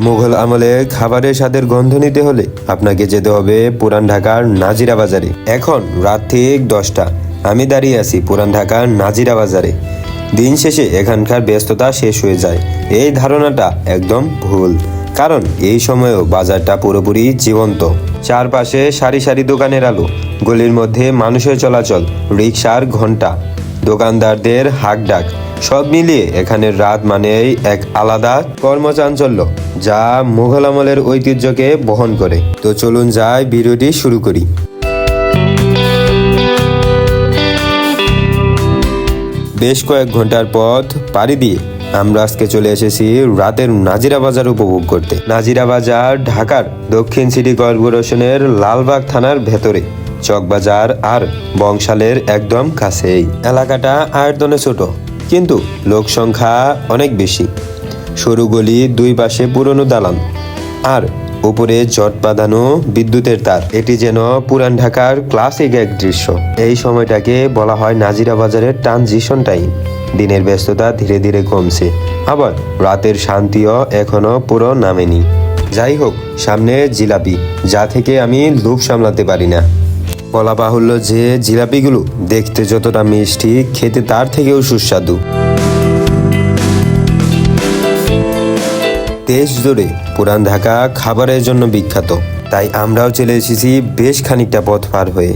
মুঘল আমলে খাবারের স্বাদের গন্ধ নিতে হলে আপনাকে যেতে হবে পুরান ঢাকার নাজিরা বাজারে। এখন রাত ঠিক দশটা। আমি দাঁড়িয়ে আছি পুরান ঢাকার নাজিরা বাজারে। দিন শেষে এখানকার ব্যস্ততা শেষ হয়ে যায়। এই ধারণাটা একদম ভুল। কারণ এই সময়েও বাজারটা পুরোপুরি জীবন্ত। চারপাশে সারি সারি দোকানের আলো, গলির মধ্যে মানুষের চলাচল রিক্সার ঘণ্টা দোকানদারদের হাক ডাক সব মিলিয়ে এখানের রাত মানেই এক আলাদা কর্মচাঞ্চল্য, যা মুঘল আমলের ঐতিহ্যকে বহন করে। তো চলুন যাই ভিডিওটি শুরু করি। বেশ কয়েক ঘণ্টার পথ পাড়ি দিয়ে আমরা আজকে চলে এসেছি রাতের নাজিরা বাজার উপভোগ করতে। নাজিরা বাজার, ঢাকার দক্ষিণ সিটি কর্পোরেশনের লালবাগ থানার ভেতরে। চকবাজার আর বংশালের একদম কাছেই। এলাকাটা আয়তনে ছোট। কিন্তু লোক সংখ্যা অনেক বেশি। সরু গলি দুই পাশে পুরনো দালান। আর উপরে জট বাঁধানো বিদ্যুতের তার। এটি যেন পুরান ঢাকার ক্লাসিক এক দৃশ্য। এই সময়টাকে বলা হয় নাজিরা বাজারের ট্রানজিশন টাইম দিনের ব্যস্ততা ধীরে ধীরে কমছে। আবার রাতের শান্তিও এখনও পুরো নামেনি। যাই হোক, সামনে জিলাপি। যা থেকে আমি লোভ সামলাতে পারি না। বলা বাহুল্য যে জিলাপিগুলো দেখতে যতটা মিষ্টি, খেতে তার থেকেও সুস্বাদু। দেশ জুড়ে পুরান ঢাকা খাবারের জন্য বিখ্যাত। তাই আমরাও চলে এসেছি বেশ খানিকটা পথ পার হয়ে।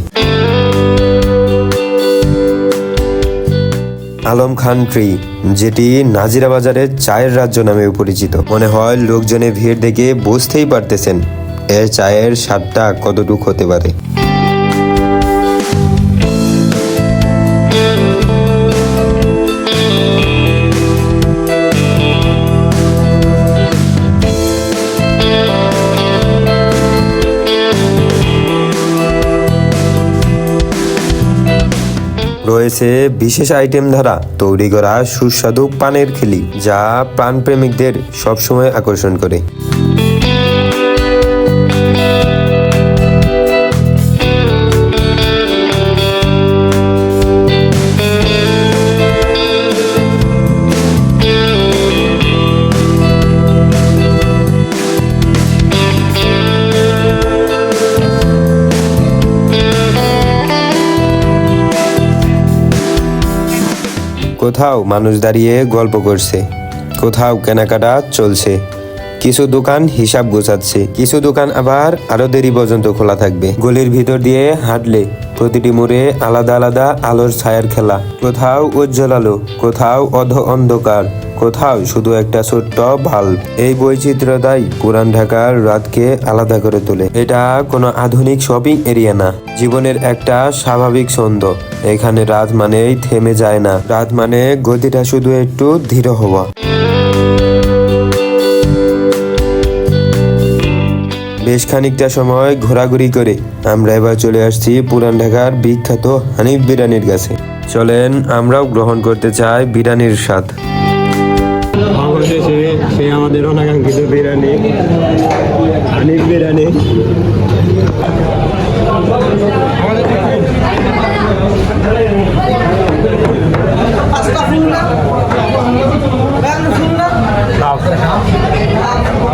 আলম খান ট্রি, যেটি নাজিরা বাজারের চায়ের রাজ্য নামে পরিচিত। মনে হয় লোকজনে ভিড় দেখে বুঝতেই পারতেছেন, এর চায়ের স্বাদটা কতটুক হতে পারে। রয়েছে বিশেষ আইটেম দ্বারা তৈরি করা সুস্বাদু পানের খিলি যা প্রাণপ্রেমিকদের সবসময় আকর্ষণ করে। কোথাও মানুষ দাঁড়িয়ে গল্প করছে, কোথাও কেনাকাটা চলছে। কিছু দোকান হিসাব গোছাচ্ছে, কিছু দোকান আবার আরও দেরি পর্যন্ত খোলা থাকবে। গলির ভিতর দিয়ে হাঁটলে প্রতিটি মোড়ে আলাদা আলাদা আলোর ছায়ার খেলা। কোথাও উজ্জ্বল আলো, কোথাও অধ অন্ধকার, কোথাও শুধু একটা ছোট্ট বাল্ব। এই বৈচিত্র্যতাই পুরান ঢাকার রাতকে আলাদা করে তোলে। এটা কোনো আধুনিক শপিং এরিয়া না। জীবনের একটা স্বাভাবিক ছন্দ। এখানে রাত মানেই থেমে যায় না। রাত মানে গতিটা শুধু একটু ধীর হওয়া। বেশ খানিকটা সময় ঘোরাঘুরি করে আমরা এবার চলে আসছি পুরান ঢাকার বিখ্যাত হানিফ বিরানির কাছে। চলেন আমরাও গ্রহণ করতে চাই বিরানির স্বাদ। অবশেষে সে আমাদের অনাকাঙ্ক্ষিত বিরিয়ানি, হানিফ বিরিয়ানি।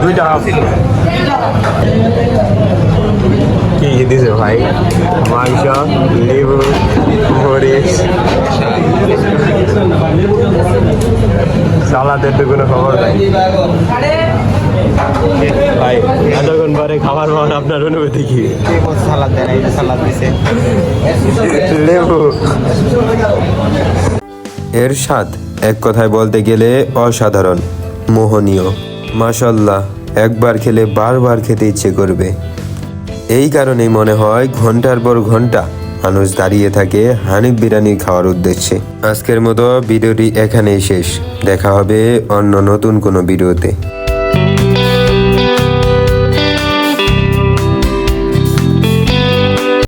দুইটা হাফ। কি কি দিছে ভাই? মাংস লেবু মরিচ। সালাদের তো কোনো খবর নাই। ভাই এতক্ষণ পরে খাবার পাওয়ার আপনার অনুভূতি কি? সালাদ দেন এই যে সালাদ দিছে লেবু। এর স্বাদ এক কথায় বলতে গেলে অসাধারণ মোহনীয়। মাসাল্লাহ একবার খেলে বারবার খেতে ইচ্ছে করবে। এই কারণেই মনে হয় ঘণ্টার পর ঘণ্টা মানুষ দাঁড়িয়ে থাকে হানিফ বিরিয়ানি খাওয়ার উদ্দেশ্যে। আজকের মতো ভিডিওটি এখানেই শেষ। দেখা হবে অন্য নতুন কোনো ভিডিওতে।